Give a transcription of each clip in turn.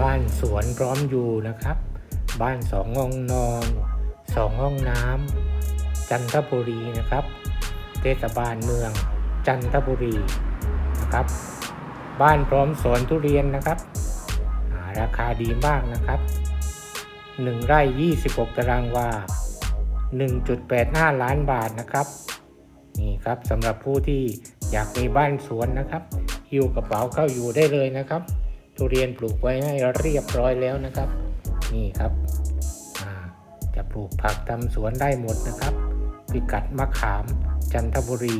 บ้านสวนพร้อมอยู่นะครับ บ้านสองห้องนอนสองห้องน้ำจันทบุรีนะครับ เทศบาลเมืองจันทบุรีนะครับ บ้านพร้อมสวนทุเรียนนะครับ ราคาดีมากนะครับ 1 ไร่ 26 ตารางวา 1.85 ล้านบาทนะครับ นี่ครับสำหรับผู้ที่อยากมีบ้านสวนนะครับหิ้วกระเป๋าเข้าอยู่ได้เลยนะครับ ทุเรียนปลูกไว้ให้เรียบร้อยแล้วนะครับ นี่ครับจะปลูกผักทำสวนได้หมดนะครับพิกัดมะขามจันทบุรี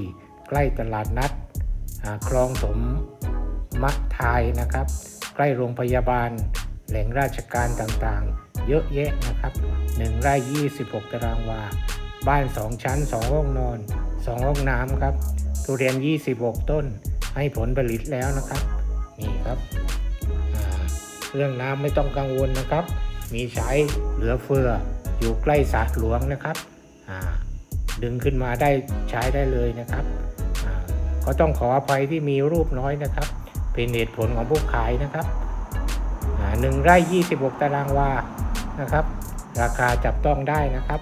ใกล้ตลาดนัดคลองสมมะทายนะครับ ใกล้โรงพยาบาล แหล่งราชการต่างๆ เยอะแยะนะครับ1ไร่26 ตารางวา บ้าน 2 ชั้น 2 ห้องนอน 2 ห้องน้ำครับ ทุเรียน 26 ต้นให้ผลผลิตแล้วนะครับ นี่ครับ เรื่องน้ำไม่ต้องกังวลนะครับ มีใช้เหลือเฟืออยู่ใกล้สระหลวงนะครับดึงขึ้นมาได้ใช้ได้เลยนะครับก็ต้องขออภัยที่มีรูปน้อยนะครับ เป็นเหตุผลของผู้ขายนะครับหนึ่งไร่26 ตารางวานะครับ ราคาจับต้องได้นะครับ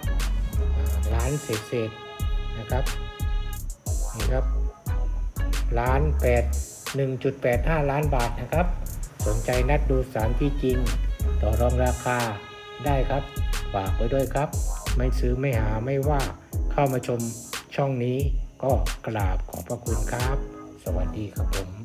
ล้านเศษๆนะครับนี่ครับล้านแปดหนึ่งจุดแปดห้าล้านบาทนะครับ สนใจนัดดูสารที่จริง ต่อรองราคาได้ครับ ฝากไว้ด้วยครับ ไม่ซื้อไม่หาไม่ว่าเข้ามาชมช่องนี้ก็กราบขอบพระคุณครับ สวัสดีครับผม